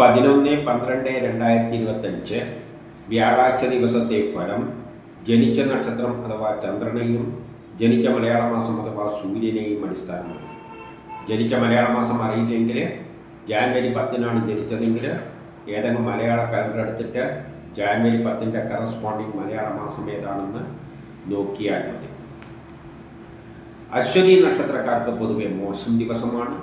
പതിനൊന്ന് പന്ത്രണ്ട് രണ്ടായിരത്തി ഇരുപത്തഞ്ച് വ്യാഴാഴ്ച ദിവസത്തെ ഫലം ജനിച്ച നക്ഷത്രം അഥവാ ചന്ദ്രനെയും ജനിച്ച മലയാള മാസം അഥവാ സൂര്യനെയും അടിസ്ഥാനമാക്കി. ജനിച്ച മലയാള മാസം അറിയില്ലെങ്കിൽ ജാനുവരി പത്തിനാണ് ജനിച്ചതെങ്കിൽ ഏതെങ്കിലും മലയാള കലണ്ടർ എടുത്തിട്ട് ജാനുവരി പത്തിന്റെ കറസ്പോണ്ടിങ് മലയാള മാസം ഏതാണെന്ന് നോക്കിയാൽ മതി. അശ്വതി നക്ഷത്രക്കാർക്ക് പൊതുവെ മോശം ദിവസമാണ്.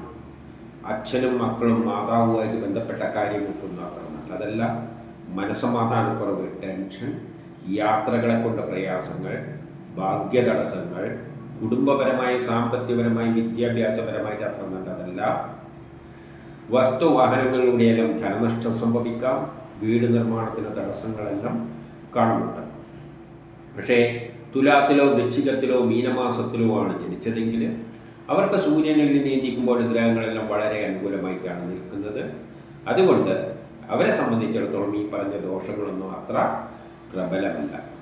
അച്ഛനും മക്കളും മാതാവുമായിട്ട് ബന്ധപ്പെട്ട കാര്യങ്ങൾക്കൊന്നും അത്ര നല്ലതല്ല മനസ്സമാധാനക്കുറവ് ടെൻഷൻ യാത്രകളെ കൊണ്ട പ്രയാസങ്ങൾ ഭാഗ്യതടസ്സങ്ങൾ കുടുംബപരമായി സാമ്പത്തികപരമായി വിദ്യാഭ്യാസപരമായിട്ട് അത്ര നല്ലതല്ല വസ്തുവാഹനങ്ങളിലൂടെയെല്ലാം ധനനഷ്ടം സംഭവിക്കാം വീട് നിർമ്മാണത്തിന് തടസ്സങ്ങളെല്ലാം കാണുന്നുണ്ട്. പക്ഷേ തുലാത്തിലോ വൃശ്ചികത്തിലോ മീനമാസത്തിലോ ആണ് ജനിച്ചതെങ്കിൽ അവർക്ക് സൂര്യനിൽ നീന്തിക്കുമ്പോൾ ഗ്രഹങ്ങളെല്ലാം വളരെ അനുകൂലമായിട്ടാണ് നിൽക്കുന്നത്. അതുകൊണ്ട് അവരെ സംബന്ധിച്ചിടത്തോളം ഈ പറഞ്ഞ ദോഷങ്ങളൊന്നും അത്ര പ്രബലമല്ല.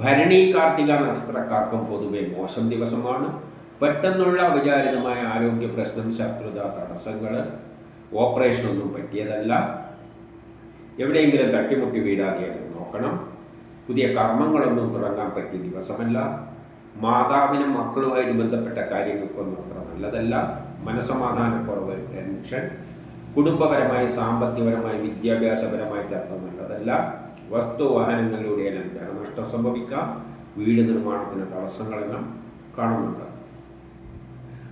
ഭരണി കാർത്തിക നക്ഷത്രക്കാർക്കും പൊതുവെ മോശം ദിവസമാണ്. പെട്ടെന്നുള്ള അവിചാരിതമായ ആരോഗ്യ പ്രശ്നം ശത്രുത തടസ്സങ്ങൾ ഓപ്പറേഷനൊന്നും പറ്റിയതല്ല. എവിടെയെങ്കിലും തട്ടിമുട്ടി വീഴാതെ നോക്കണം. പുതിയ കർമ്മങ്ങളൊന്നും തുടങ്ങാൻ പറ്റിയ ദിവസമല്ല. മാതാവിനും മക്കളുമായിട്ട് ബന്ധപ്പെട്ട കാര്യങ്ങൾക്കൊന്നും അത്ര നല്ലതല്ല. മനസമാധാനക്കുറവ് ടെൻഷൻ കുടുംബപരമായി സാമ്പത്തികപരമായി വിദ്യാഭ്യാസപരമായിട്ട് അത്ര നല്ലതല്ല. വസ്തു വാഹനങ്ങളിലൂടെയെല്ലാം ധനനഷ്ടം സംഭവിക്കാം. വീട് നിർമ്മാണത്തിന് തടസ്സങ്ങളെല്ലാം കാണുന്നുണ്ട്.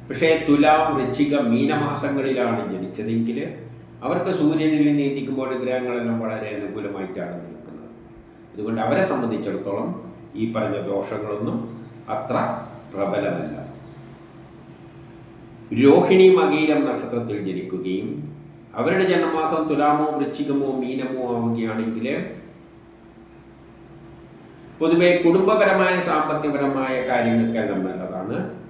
പക്ഷേ തുലാം വൃശ്ചിക മീനമാസങ്ങളിലാണ് ജനിച്ചതെങ്കിൽ അവർക്ക് സൂര്യനിൽ നീന്തിക്കുമ്പോൾ ഗ്രഹങ്ങളെല്ലാം വളരെ അനുകൂലമായിട്ടാണ് നിൽക്കുന്നത്. അതുകൊണ്ട് അവരെ സംബന്ധിച്ചിടത്തോളം ഈ പറഞ്ഞ ദോഷങ്ങളൊന്നും അത്ര പ്രബലമല്ല. രോഹിണി മകീരം നക്ഷത്രത്തിൽ ജനിക്കുകയും അവരുടെ ജന്മമാസം തുലാമോ വൃശ്ചികമോ മീനമോ ആവുകയാണെങ്കിൽ പൊതുവെ കുടുംബപരമായ സാമ്പത്തികപരമായ കാര്യങ്ങൾക്കെല്ലാം നല്ലതാണ്.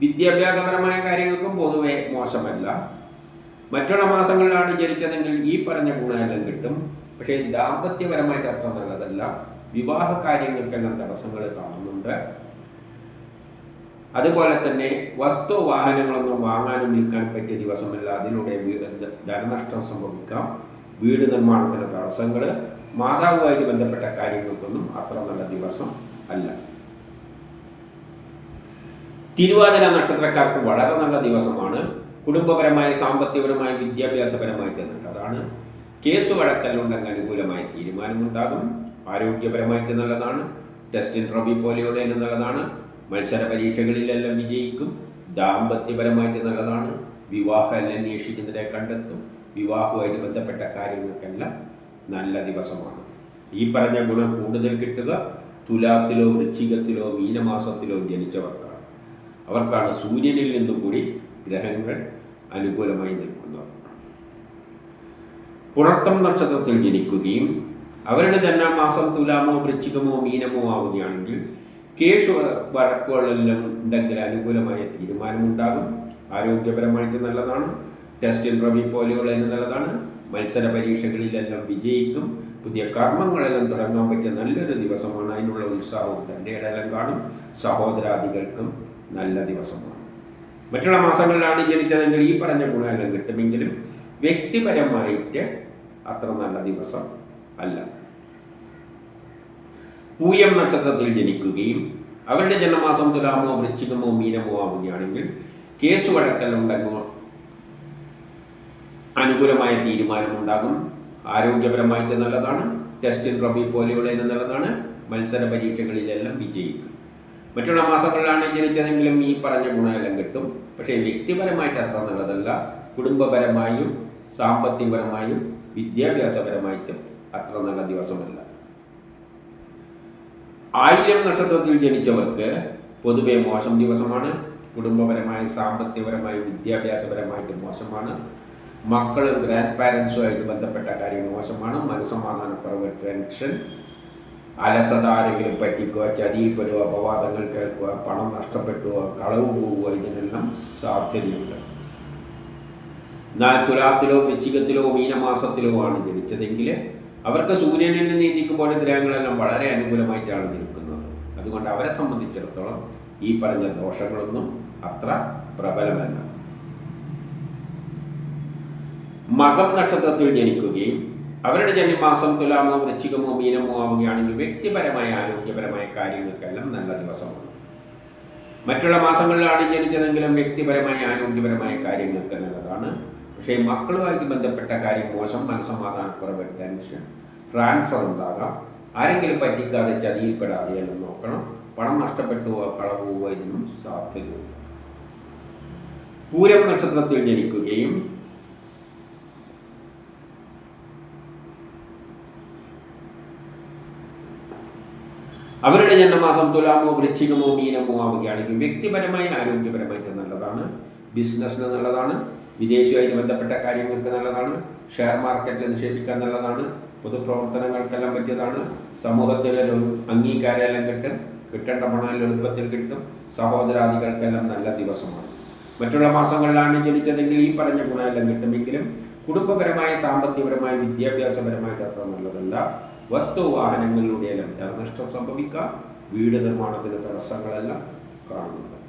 വിദ്യാഭ്യാസപരമായ കാര്യങ്ങൾക്കും പൊതുവെ മോശമല്ല. മറ്റുള്ള മാസങ്ങളിലാണ് ജനിച്ചതെങ്കിൽ ഈ പറഞ്ഞ ഗുണമെല്ലാം കിട്ടും. പക്ഷേ ദാമ്പത്യപരമായിട്ട് അത്ര നല്ലതല്ല. വിവാഹ കാര്യങ്ങൾക്കെല്ലാം തടസ്സങ്ങൾ കാണുന്നുണ്ട്. അതുപോലെ തന്നെ വസ്തു വാഹനങ്ങളൊന്നും വാങ്ങാനും വിൽക്കാൻ പറ്റിയ ദിവസമല്ല. അതിലൂടെ ധനനഷ്ടം സംഭവിക്കാം. വീട് നിർമ്മാണത്തിന് തടസ്സങ്ങൾ മാതാവുമായിട്ട് ബന്ധപ്പെട്ട കാര്യങ്ങൾക്കൊന്നും അത്ര നല്ല ദിവസം അല്ല. തിരുവാതിര നക്ഷത്രക്കാർക്ക് വളരെ നല്ല ദിവസമാണ്. കുടുംബപരമായ സാമ്പത്തികപരമായ വിദ്യാഭ്യാസപരമായിട്ട് നല്ലതാണ് കേസ് വഴക്കലുണ്ടെങ്കിൽ അനുകൂലമായ തീരുമാനമുണ്ടാകും. ആരോഗ്യപരമായിട്ട് നല്ലതാണ്. ടെസ്റ്റ് ഇൻട്രോബി പോലെയുള്ള നല്ലതാണ്. മത്സര പരീക്ഷകളിലെല്ലാം വിജയിക്കും. ദാമ്പത്യപരമായിട്ട് നല്ലതാണ്. വിവാഹം എല്ലാം അന്വേഷിക്കുന്നതിനെ കണ്ടെത്തും. വിവാഹവുമായിട്ട് ബന്ധപ്പെട്ട കാര്യങ്ങൾക്കെല്ലാം നല്ല ദിവസമാണ്. ഈ പറഞ്ഞ ഗുണം കൂടുതൽ കിട്ടുക തുലാത്തിലോ വൃശ്ചികത്തിലോ മീനമാസത്തിലോ ജനിച്ചവർക്കാണ്. അവർക്കാണ് സൂര്യനിൽ നിന്നും കൂടി ഗ്രഹങ്ങൾ അനുകൂലമായി നിൽക്കുന്നത്. പുണർത്തം നക്ഷത്രത്തിൽ ജനിക്കുകയും അവരുടെ തന്നെ മാസം തുലാമോ വൃശ്ചികമോ മീനമോ ആവുകയാണെങ്കിൽ കേസ് വഴക്കുകളെല്ലാം ഉണ്ടെങ്കിൽ അനുകൂലമായ തീരുമാനമുണ്ടാകും. ആരോഗ്യപരമായിട്ട് നല്ലതാണ്. ടെസ്റ്റ് ഇൻട്രവ്യൂ പോലെയുള്ളതിന് നല്ലതാണ്. മത്സര പരീക്ഷകളിലെല്ലാം വിജയിക്കും. പുതിയ കർമ്മങ്ങളെല്ലാം തുടങ്ങാൻ പറ്റിയ നല്ലൊരു ദിവസമാണ്. അതിനുള്ള ഉത്സാഹവും തന്റെ ഇടയിലും കാണും. സഹോദരാദികൾക്കും നല്ല ദിവസമാണ്. മറ്റുള്ള മാസങ്ങളിലാണ് ജനിച്ചതെങ്കിൽ ഈ പറഞ്ഞ ഗുണമെല്ലാം കിട്ടുമെങ്കിലും വ്യക്തിപരമായിട്ട് അത്ര നല്ല ദിവസം അല്ല. പൂയം നക്ഷത്രത്തിൽ ജനിക്കുകയും അവരുടെ ജന്മമാസം തുലാമോ വൃശ്ചികമോ മീനമോ ആവുകയാണെങ്കിൽ കേസ് വഴക്കലുണ്ടെങ്കിൽ അനുകൂലമായ തീരുമാനമുണ്ടാകും. ആരോഗ്യപരമായിട്ട് നല്ലതാണ്. ടെസ്റ്റിൽ റബി പോലെയുള്ളതിന് നല്ലതാണ്. മത്സര പരീക്ഷകളിലെല്ലാം വിജയിക്കും. മറ്റുള്ള മാസങ്ങളിലാണ് ജനിച്ചതെങ്കിലും ഈ പറഞ്ഞ ഗുണമെല്ലാം കിട്ടും. പക്ഷേ വ്യക്തിപരമായിട്ട് അത്ര നല്ലതല്ല. കുടുംബപരമായും സാമ്പത്തികപരമായും വിദ്യാഭ്യാസപരമായിട്ടും അത്ര നല്ല ദിവസമല്ല. ആയിരം നക്ഷത്രത്തിൽ ജനിച്ചവർക്ക് പൊതുവെ മോശം ദിവസമാണ്. കുടുംബപരമായി സാമ്പത്തികപരമായി വിദ്യാഭ്യാസപരമായിട്ട് മോശമാണ്. മക്കളും ഗ്രാൻഡ് പാരൻസുമായിട്ട് ബന്ധപ്പെട്ട കാര്യം മോശമാണ്. മനസ്സമാധാനക്കുറവ് ടെൻഷൻ അലസത ആരെങ്കിലും പറ്റിക്കുക ചതിയിൽപ്പെടുക അപവാദങ്ങൾ കേൾക്കുക പണം നഷ്ടപ്പെട്ടുക കളവ് പോവുക ഇതിനെല്ലാം സാധ്യതയുണ്ട്. എന്നാൽ തുലാത്തിലോ വൃശ്ചികത്തിലോ മീനമാസത്തിലോ ആണ് ജനിച്ചതെങ്കിൽ അവർക്ക് സൂര്യനിൽ നിന്ന് നീക്കുമ്പോൾ ഗ്രഹങ്ങളെല്ലാം വളരെ അനുകൂലമായിട്ടാണ് നിൽക്കുന്നത്. അതുകൊണ്ട് അവരെ സംബന്ധിച്ചിടത്തോളം ഈ പറഞ്ഞ ദോഷങ്ങളൊന്നും അത്ര പ്രബലമല്ല. മകം നക്ഷത്രത്തിൽ ജനിക്കുകയും അവരുടെ ജന്മമാസം തുലാമോ വൃശ്ചികമോ മീനമോ ആവുകയാണെങ്കിൽ വ്യക്തിപരമായ ആരോഗ്യപരമായ കാര്യങ്ങൾക്കെല്ലാം നല്ല ദിവസമാണ്. മറ്റുള്ള മാസങ്ങളിലാണ് ജനിച്ചതെങ്കിലും വ്യക്തിപരമായ ആരോഗ്യപരമായ കാര്യങ്ങൾക്ക് നല്ലതാണ്. പക്ഷേ മക്കളുമായിട്ട് ബന്ധപ്പെട്ട കാര്യം മോശം മനസ്സമാധാനക്കുറവ് ടെൻഷൻ ട്രാൻസ്ഫർ ഉണ്ടാകാം. ആരെങ്കിലും പറ്റിക്കാതെ ചതിയിൽപ്പെടാതെ എല്ലാം നോക്കണം. പണം നഷ്ടപ്പെട്ടുവോ കളവുവോ ഇതിനും സാധ്യതയുണ്ട് പൂരം നക്ഷത്രത്തിൽ ജനിക്കുകയും അവരുടെ ജന്മമാസം തുലാമോ വൃശ്ചികമോ മീനമോ ആവുകയാണെങ്കിൽ വ്യക്തിപരമായി ആരോഗ്യപരമായിട്ട് നല്ലതാണ്. ബിസിനസ്സിന് നല്ലതാണ്. വിദേശവുമായിട്ട് ബന്ധപ്പെട്ട കാര്യങ്ങൾക്ക് നല്ലതാണ്. ഷെയർ മാർക്കറ്റിൽ നിക്ഷേപിക്കാൻ നല്ലതാണ്. പൊതുപ്രവർത്തനങ്ങൾക്കെല്ലാം പറ്റിയതാണ്. സമൂഹത്തിൽ ഒരു അംഗീകാരമെല്ലാം കിട്ടും. കിട്ടേണ്ട പണം എളുപ്പത്തിൽ കിട്ടും. സഹോദരാദികൾക്കെല്ലാം നല്ല ദിവസമാണ്. മറ്റുള്ള മാസങ്ങളിലാണ് ജനിച്ചതെങ്കിൽ ഈ പറഞ്ഞ ഗുണമെല്ലാം കിട്ടുമെങ്കിലും കുടുംബപരമായ സാമ്പത്തികപരമായ വിദ്യാഭ്യാസപരമായിട്ട് അത്ര നല്ലതല്ല. വസ്തു വാഹനങ്ങളിലൂടെയെല്ലാം ധനനഷ്ടം സംഭവിക്കാം. വീട് നിർമ്മാണത്തിന് തടസ്സങ്ങളെല്ലാം കാണുന്നുണ്ട്.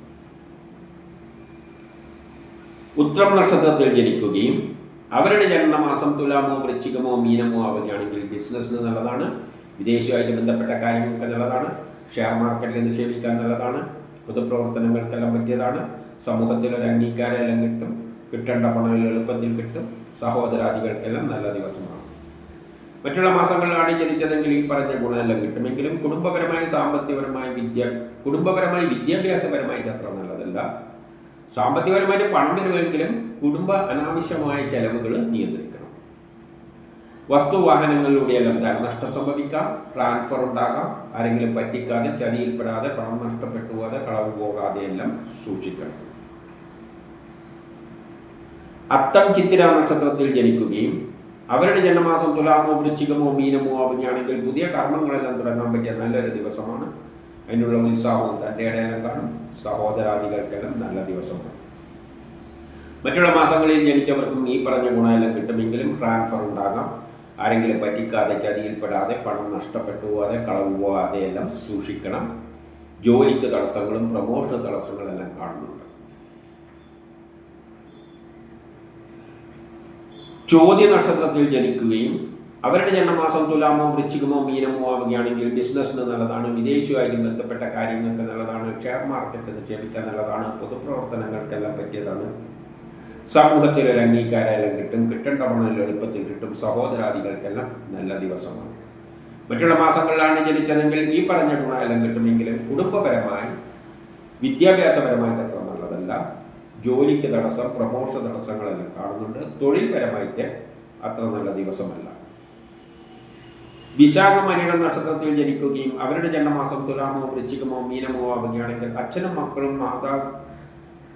ഉത്രം നക്ഷത്രത്തിൽ ജനിക്കുകയും അവരുടെ ജനനമാസം തുലാമോ വൃശ്ചികമോ മീനമോ ആവുകയാണെങ്കിൽ ബിസിനസ്സിന് നല്ലതാണ്. വിദേശവുമായിട്ട് ബന്ധപ്പെട്ട കാര്യങ്ങൾക്ക് നല്ലതാണ്. ഷെയർ മാർക്കറ്റിൽ നിക്ഷേപിക്കാൻ നല്ലതാണ്. പൊതുപ്രവർത്തനങ്ങൾക്കെല്ലാം പറ്റിയതാണ്. സമൂഹത്തിൽ ഒരു അംഗീകാരമെല്ലാം കിട്ടും. കിട്ടേണ്ട പണം എളുപ്പത്തിൽ കിട്ടും. സഹോദരാദികൾക്കെല്ലാം നല്ല ദിവസമാണ്. മറ്റുള്ള മാസങ്ങളിലാണ് ജനിച്ചതെങ്കിൽ ഈ പറഞ്ഞ ഗുണമെല്ലാം കിട്ടുമെങ്കിലും കുടുംബപരമായി സാമ്പത്തികപരമായി വിദ്യ കുടുംബപരമായി വിദ്യാഭ്യാസപരമായിട്ട് അത്ര നല്ലതല്ല. സാമ്പത്തികപരമായിട്ട് പണം വരുമെങ്കിലും കുടുംബ അനാവശ്യമായ ചെലവുകൾ നിയന്ത്രിക്കണം. വസ്തു വസ്തുവാഹനങ്ങളിലൂടെയെല്ലാം ധനനഷ്ടം സംഭവിക്കാം ട്രാൻസ്ഫർ ഉണ്ടാകാം ആരെങ്കിലും പറ്റിക്കാതെ ചതിയിൽപ്പെടാതെ പണം നഷ്ടപ്പെട്ടു പോകാതെ കളവ് പോകാതെ എല്ലാം സൂക്ഷിക്കണം. അത്തം ചിത്തിര നക്ഷത്രത്തിൽ ജനിക്കുകയും അവരുടെ ജന്മമാസം തുലാമോ വൃശ്ചികമോ മീനമോ ആവുകയാണെങ്കിൽ പുതിയ കർമ്മങ്ങളെല്ലാം തുടങ്ങാൻ പറ്റിയ നല്ലൊരു ദിവസമാണ് അതിനുള്ള ഉത്സാഹവും തന്റെ ഇടയിലും കാണും. സഹോദരാദികൾക്കെല്ലാം നല്ല ദിവസമാണ്. മറ്റുള്ള മാസങ്ങളിൽ ജനിച്ചവർക്കും ഈ പറഞ്ഞ ഗുണമെല്ലാം കിട്ടുമെങ്കിലും ട്രാൻസ്ഫർ ഉണ്ടാകാം. ആരെങ്കിലും പറ്റിക്കാതെ ചതിയിൽപ്പെടാതെ പണം നഷ്ടപ്പെട്ടു പോകാതെ കളവ് പോകാതെ എല്ലാം സൂക്ഷിക്കണം. ജോലിക്ക് തടസ്സങ്ങളും പ്രമോഷൻ തടസ്സങ്ങളെല്ലാം കാണുന്നുണ്ട്. ചോദ്യ നക്ഷത്രത്തിൽ ജനിക്കുകയും അവരുടെ ജന്മമാസം തുലാമോ വൃശ്ചികമോ മീനമോ ആവുകയാണെങ്കിൽ ബിസിനസ്സിന് നല്ലതാണ് വിദേശവുമായി ബന്ധപ്പെട്ട കാര്യങ്ങൾക്ക് നല്ലതാണ് ഷെയർ മാർക്കറ്റ് നിക്ഷേപിക്കാൻ നല്ലതാണ് പൊതുപ്രവർത്തനങ്ങൾക്കെല്ലാം പറ്റിയതാണ്. സമൂഹത്തിൽ ഒരു അംഗീകാരം കിട്ടും കിട്ടേണ്ട പണം എളുപ്പത്തിൽ കിട്ടും സഹോദരാദികൾക്കെല്ലാം നല്ല ദിവസമാണ്. മറ്റുള്ള മാസങ്ങളിലാണ് ജനിച്ചതെങ്കിൽ ഈ പറഞ്ഞ ഗുണമെല്ലാം കിട്ടുമെങ്കിലും കുടുംബപരമായി വിദ്യാഭ്യാസപരമായിട്ട് അത്ര നല്ലതല്ല. ജോലിക്ക് തടസ്സം പ്രമോഷൻ തടസ്സങ്ങളെല്ലാം കാണുന്നുണ്ട്. തൊഴിൽപരമായിട്ട് അത്ര നല്ല ദിവസമല്ല. വിശാഖം അനിടം നക്ഷത്രത്തിൽ ജനിക്കുകയും അവരുടെ ജന്മമാസം തുലാമോ വൃശ്ചികമോ മീനമോ ആവുകയാണെങ്കിൽ അച്ഛനും മക്കളും മാതാവ്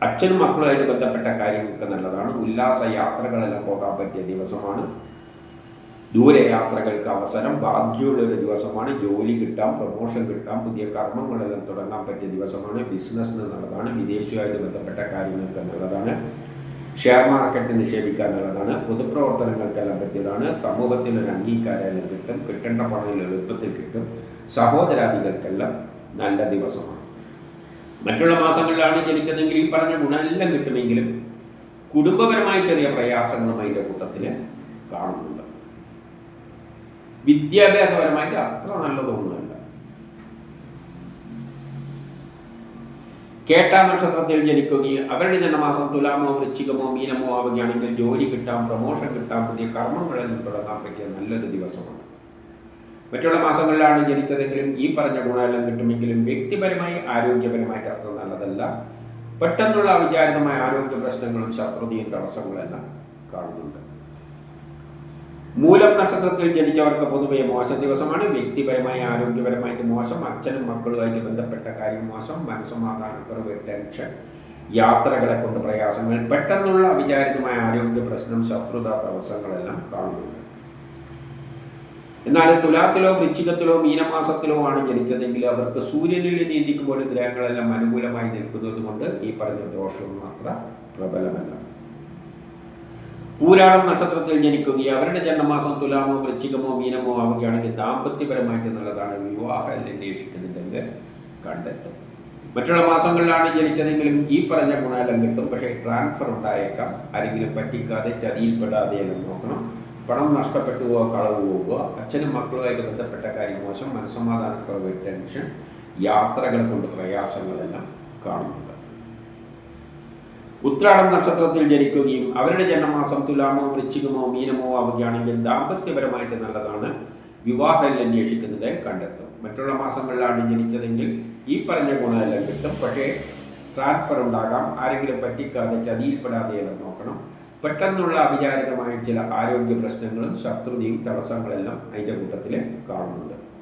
അച്ഛനും മക്കളുമായിട്ട് ബന്ധപ്പെട്ട കാര്യങ്ങളൊക്കെ നല്ലതാണ്. ഉല്ലാസ യാത്രകളെല്ലാം പോകാൻ പറ്റിയ ദിവസമാണ്. ദൂരയാത്രകൾക്ക് അവസരം ഭാഗ്യമുള്ള ഒരു ദിവസമാണ്. ജോലി കിട്ടാം പ്രൊമോഷൻ കിട്ടാം പുതിയ കർമ്മങ്ങളെല്ലാം തുടങ്ങാൻ പറ്റിയ ദിവസമാണ്. ബിസിനസ്സിന് നല്ലതാണ്. വിദേശവുമായിട്ട് ബന്ധപ്പെട്ട കാര്യങ്ങൾക്ക് നല്ലതാണ്. ഷെയർ മാർക്കറ്റ് നിക്ഷേപിക്കാനുള്ളതാണ്. പൊതുപ്രവർത്തനങ്ങൾക്കെല്ലാം പറ്റിയതാണ്. സമൂഹത്തിൽ ഒരു അംഗീകാരം കിട്ടും. കിട്ടേണ്ട പണം എളുപ്പത്തിൽ കിട്ടും. സഹോദരാദികൾക്കെല്ലാം നല്ല ദിവസമാണ്. മറ്റുള്ള മാസങ്ങളിലാണ് ജനിച്ചതെങ്കിൽ ഈ പറഞ്ഞ ഗുണമെല്ലാം കിട്ടുമെങ്കിലും കുടുംബപരമായി ചെറിയ പ്രയാസങ്ങളും അതിന്റെ കൂട്ടത്തിൽ കാണുന്നുണ്ട്. വിദ്യാഭ്യാസപരമായിട്ട് അത്ര നല്ലതൊന്നുമല്ല. കേട്ട നക്ഷത്രത്തിൽ ജനിക്കുകയും അവരുടെ ജന്മമാസം തുലാമോ വൃശ്ചികമോ മീനമോ ആവുകയാണെങ്കിൽ ജോലി കിട്ടാം പ്രമോഷൻ കിട്ടാം പുതിയ കർമ്മങ്ങളിൽ തുടങ്ങാൻ പറ്റിയ നല്ലൊരു ദിവസമാണ്. മറ്റുള്ള മാസങ്ങളിലാണ് ജനിച്ചതെങ്കിലും ഈ പറഞ്ഞ ഗുണമെല്ലാം കിട്ടുമെങ്കിലും വ്യക്തിപരമായി ആരോഗ്യപരമായിട്ട് അത്ര നല്ലതല്ല. പെട്ടെന്നുള്ള അവിചാരിതമായ ആരോഗ്യ പ്രശ്നങ്ങളും ശത്രുതയും തടസ്സങ്ങളും എല്ലാം കാണുന്നുണ്ട്. മൂലം നക്ഷത്രത്തിൽ ജനിച്ചവർക്ക് പൊതുവെ മോശ ദിവസമാണ്. വ്യക്തിപരമായി ആരോഗ്യപരമായിട്ട് മോശം അച്ഛനും മക്കളുമായിട്ട് ബന്ധപ്പെട്ട കാര്യം മോശം മനസ്സമാധാനക്കുറവ് ടെൻഷൻ യാത്രകളെ കൊണ്ട് പ്രയാസങ്ങൾ പെട്ടെന്നുള്ള അവിചാരിതമായ ആരോഗ്യ പ്രശ്നം ശത്രുത തടസ്സങ്ങളെല്ലാം കാണുന്നുണ്ട്. എന്നാൽ തുലാത്തിലോ വൃശ്ചികത്തിലോ മീനമാസത്തിലോ ആണ് ജനിച്ചതെങ്കിൽ അവർക്ക് സൂര്യനിൽ നീന്തിക്കുമ്പോൾ ഗ്രഹങ്ങളെല്ലാം അനുകൂലമായി നിൽക്കുന്നത് കൊണ്ട് ഈ പറഞ്ഞ ദോഷവും അത്ര പ്രബലമല്ല. പൂരാടം നക്ഷത്രത്തിൽ ജനിക്കുകയും അവരുടെ ജന്മമാസം തുലാമോ വൃശ്ചികമോ മീനമോ ആവുകയാണെങ്കിൽ ദാമ്പത്യപരമായിട്ട് നല്ലതാണ്. വിവാഹം അന്വേഷിക്കുന്നുണ്ടെങ്കിൽ കണ്ടെത്തും. മറ്റുള്ള മാസങ്ങളിലാണ് ജനിച്ചതെങ്കിലും ഈ പറഞ്ഞ ഗുണമെല്ലാം കിട്ടും. പക്ഷേ ട്രാൻസ്ഫർ ഉണ്ടായേക്കാം. ആരെങ്കിലും പറ്റിക്കാതെ ചതിയിൽപ്പെടാതെ എന്ന് നോക്കണം. പണം നഷ്ടപ്പെട്ടു പോവുക കളവ് പോവുക അച്ഛനും മക്കളുമായിട്ട് ബന്ധപ്പെട്ട കാര്യം മോശം മനസ്സമാധാനക്കുറവ് ടെൻഷൻ യാത്രകൾ കൊണ്ട് പ്രയാസങ്ങളെല്ലാം കാണുന്നുണ്ട്. ഉത്രാടം നക്ഷത്രത്തിൽ ജനിക്കുകയും അവരുടെ ജന്മമാസം തുലാമോ വൃശ്ചികമോ മീനമോ ആവുകയാണെങ്കിൽ ദാമ്പത്യപരമായിട്ട് നല്ലതാണ്. വിവാഹം അന്വേഷിക്കുന്നത് കണ്ടെത്തും. മറ്റുള്ള മാസങ്ങളിലാണ് ജനിച്ചതെങ്കിൽ ഈ പറഞ്ഞ ഗുണമെല്ലാം കിട്ടും. പക്ഷേ ട്രാൻസ്ഫർ ഉണ്ടാകാം. ആരെങ്കിലും പറ്റിക്കാതെ ചതിയിൽപ്പെടാതെയെല്ലാം നോക്കണം. പെട്ടെന്നുള്ള അവിചാരിതമായ ചില ആരോഗ്യ പ്രശ്നങ്ങളും ശത്രുതയും തടസ്സങ്ങളെല്ലാം അതിന്റെ കൂട്ടത്തിൽ കാണുന്നുണ്ട്.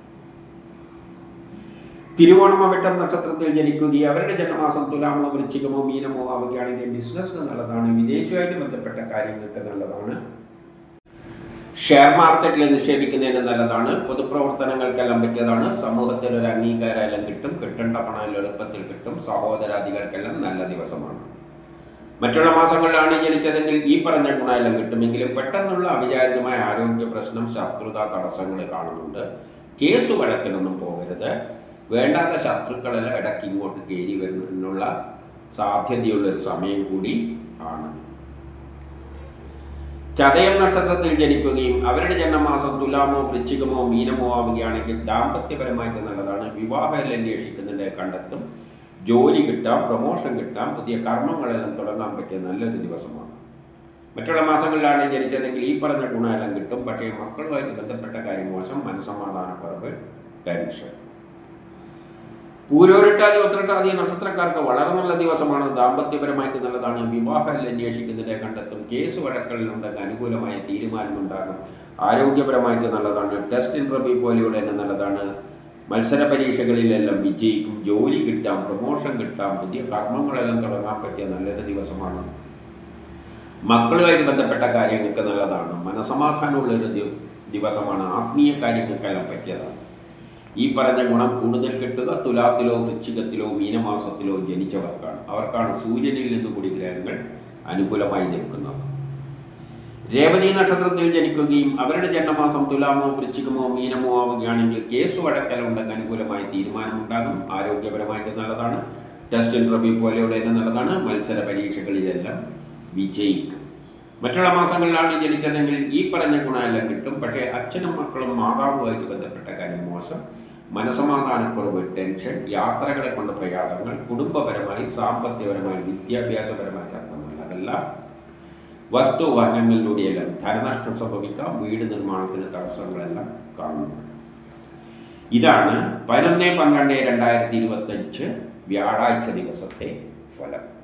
തിരുവോണമവിട്ടം നക്ഷത്രത്തിൽ ജനിക്കുകയും അവരുടെ ജന്മമാസം തുലാമോ വൃശ്ചികമോ മീനമോ ആവുകയാണെങ്കിൽ ബിസിനസ്സിന് നല്ലതാണ് വിദേശവുമായിട്ട് ബന്ധപ്പെട്ട കാര്യങ്ങൾക്ക് നല്ലതാണ്. ഷെയർ മാർക്കറ്റിൽ നിക്ഷേപിക്കുന്നതിന് നല്ലതാണ് പൊതുപ്രവർത്തനങ്ങൾക്കെല്ലാം പറ്റിയതാണ് സമൂഹത്തിൽ ഒരു അംഗീകാരമെല്ലാം കിട്ടും കിട്ടേണ്ട പണം എളുപ്പത്തിൽ കിട്ടും സഹോദരാദികൾക്കെല്ലാം നല്ല ദിവസമാണ്. മറ്റുള്ള മാസങ്ങളിലാണ് ജനിച്ചതെങ്കിൽ ഈ പറഞ്ഞ ഗുണമെല്ലാം കിട്ടുമെങ്കിലും പെട്ടെന്നുള്ള അവിചാരിതമായ ആരോഗ്യ പ്രശ്നം ശത്രുത തടസ്സങ്ങൾ കാണുന്നുണ്ട്. കേസ് വഴക്കിനൊന്നും പോകരുത്. വേണ്ടാത്ത ശത്രുക്കളെല്ലാം ഇടയ്ക്ക് ഇങ്ങോട്ട് കയറി വരുന്നതിനുള്ള സാധ്യതയുള്ളൊരു സമയം കൂടി ആണ്. ചതയം നക്ഷത്രത്തിൽ ജനിക്കുകയും അവരുടെ ജന്മമാസം തുലാമോ വൃശ്ചികമോ മീനമോ ആവുകയാണെങ്കിൽ ദാമ്പത്യപരമായിട്ട് നല്ലതാണ്. വിവാഹം അന്വേഷിക്കുന്നുണ്ട് കണ്ടെത്തും. ജോലി കിട്ടാം പ്രൊമോഷൻ കിട്ടാം പുതിയ കർമ്മങ്ങളെല്ലാം തുടങ്ങാൻ പറ്റിയ നല്ലൊരു ദിവസമാണ്. മറ്റുള്ള മാസങ്ങളിലാണ് ജനിച്ചതെങ്കിൽ ഈ പറഞ്ഞ ഗുണമെല്ലാം കിട്ടും. പക്ഷേ മക്കളുമായിട്ട് ബന്ധപ്പെട്ട കാര്യം മോശം മനസ്സമാധാനക്കുറവ് ടെൻഷൻ. പൂരോരിട്ടാതി ഉത്രട്ടാതി നക്ഷത്രക്കാർക്ക് വളരെ നല്ല ദിവസമാണ്. ദാമ്പത്യപരമായിട്ട് നല്ലതാണ്. വിവാഹം അന്വേഷിക്കുന്നതിനെ കണ്ടെത്തും. കേസ് വഴക്കുകളിലുണ്ടെങ്കിൽ അനുകൂലമായ തീരുമാനമുണ്ടാകും. ആരോഗ്യപരമായിട്ട് നല്ലതാണ്. ടെസ്റ്റ് ഇൻട്രവ്യൂ പോലെയുള്ള തന്നെ നല്ലതാണ്. മത്സര പരീക്ഷകളിലെല്ലാം വിജയിക്കും. ജോലി കിട്ടാം പ്രൊമോഷൻ കിട്ടാം പുതിയ കർമ്മങ്ങളെല്ലാം തുടങ്ങാൻ പറ്റിയ നല്ലൊരു ദിവസമാണ്. മക്കളുമായി ബന്ധപ്പെട്ട കാര്യങ്ങൾക്ക് നല്ലതാണ്. മനസമാധാനമുള്ളൊരു ദിവസമാണ്. ആത്മീയ കാര്യങ്ങൾക്കെല്ലാം പറ്റിയതാണ്. ഈ പറഞ്ഞ ഗുണം കൂടുതൽ കിട്ടുക തുലാത്തിലോ വൃശ്ചികത്തിലോ മീനമാസത്തിലോ ജനിച്ചവർക്കാണ്. അവർക്കാണ് സൂര്യനിൽ നിന്ന് കൂടി ഗ്രഹങ്ങൾ അനുകൂലമായി നിൽക്കുന്നത്. രേവതി നക്ഷത്രത്തിൽ ജനിക്കുകയും അവരുടെ ജന്മമാസം തുലാമോ വൃശ്ചികമോ മീനമോ ആവുകയാണെങ്കിൽ കേസ് വഴക്കലുണ്ടെങ്കിൽ അനുകൂലമായി തീരുമാനമുണ്ടാകും. ആരോഗ്യപരമായിട്ട് നല്ലതാണ്. ടെസ്റ്റ് ഇന്റർവ്യൂ പോലെയുള്ള എല്ലാം നല്ലതാണ്. മത്സര പരീക്ഷകളിലെല്ലാം വിജയിക്കും. മറ്റുള്ള മാസങ്ങളിലാണ് ജനിച്ചതെങ്കിൽ ഈ പറഞ്ഞ ഗുണമെല്ലാം കിട്ടും. പക്ഷേ അച്ഛനും മക്കളും മാതാവുമായിട്ട് ബന്ധപ്പെട്ട കാര്യം മോശം. മനസമാധാനക്കുറവ് ടെൻഷൻ യാത്രകളെ കൊണ്ട് പ്രയാസങ്ങൾ കുടുംബപരമായി സാമ്പത്തികപരമായി വിദ്യാഭ്യാസപരമായി അർത്ഥമല്ല അതെല്ലാം വസ്തു വാഹനങ്ങളിലൂടെയെല്ലാം ധനനഷ്ടം സംഭവിക്കാം വീട് നിർമ്മാണത്തിന് തടസ്സങ്ങളെല്ലാം കാണുന്നു ഇതാണ് പതിനൊന്ന് പന്ത്രണ്ട് രണ്ടായിരത്തി ഇരുപത്തഞ്ച് വ്യാഴാഴ്ച ദിവസത്തെ ഫലം.